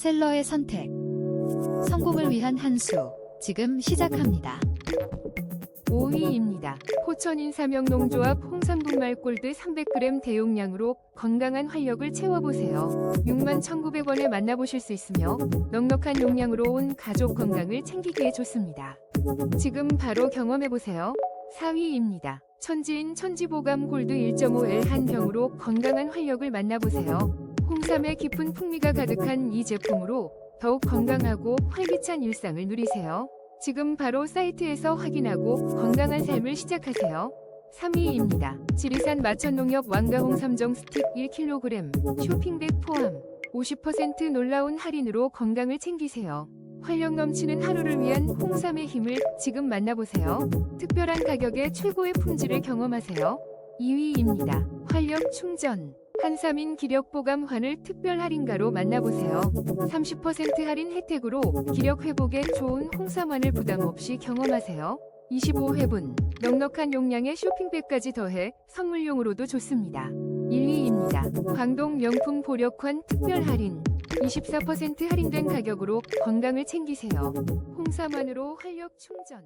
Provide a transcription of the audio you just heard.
셀러의 선택. 성공을 위한 한 수. 지금 시작합니다. 5위입니다. 포천인 삼영농조합 홍삼분말 골드 300g 대용량으로 건강한 활력을 채워보세요. 61,900원에 만나보실 수 있으며 넉넉한 용량으로 온 가족 건강을 챙기기에 좋습니다. 지금 바로 경험해보세요. 4위입니다. 천지인 천지보감 골드 1.5L 한 병으로 건강한 활력을 만나보세요. 홍삼의 깊은 풍미가 가득한 이 제품으로 더욱 건강하고 활기찬 일상을 누리세요. 지금 바로 사이트에서 확인하고 건강한 삶을 시작하세요. 3위입니다. 지리산 마천농협 왕가홍 삼정 스틱 1kg 쇼핑백 포함 50% 놀라운 할인으로 건강을 챙기세요. 활력 넘치는 하루를 위한 홍삼의 힘을 지금 만나보세요. 특별한 가격에 최고의 품질을 경험하세요. 2위입니다. 활력 충전. 한삼인 기력 보감환을 특별 할인가로 만나보세요. 30% 할인 혜택으로 기력 회복에 좋은 홍삼환을 부담 없이 경험하세요. 25회분, 넉넉한 용량의 쇼핑백까지 더해 선물용으로도 좋습니다. 1위입니다. 광동 명품 보력환 특별 할인. 24% 할인된 가격으로 건강을 챙기세요. 홍삼환으로 활력 충전.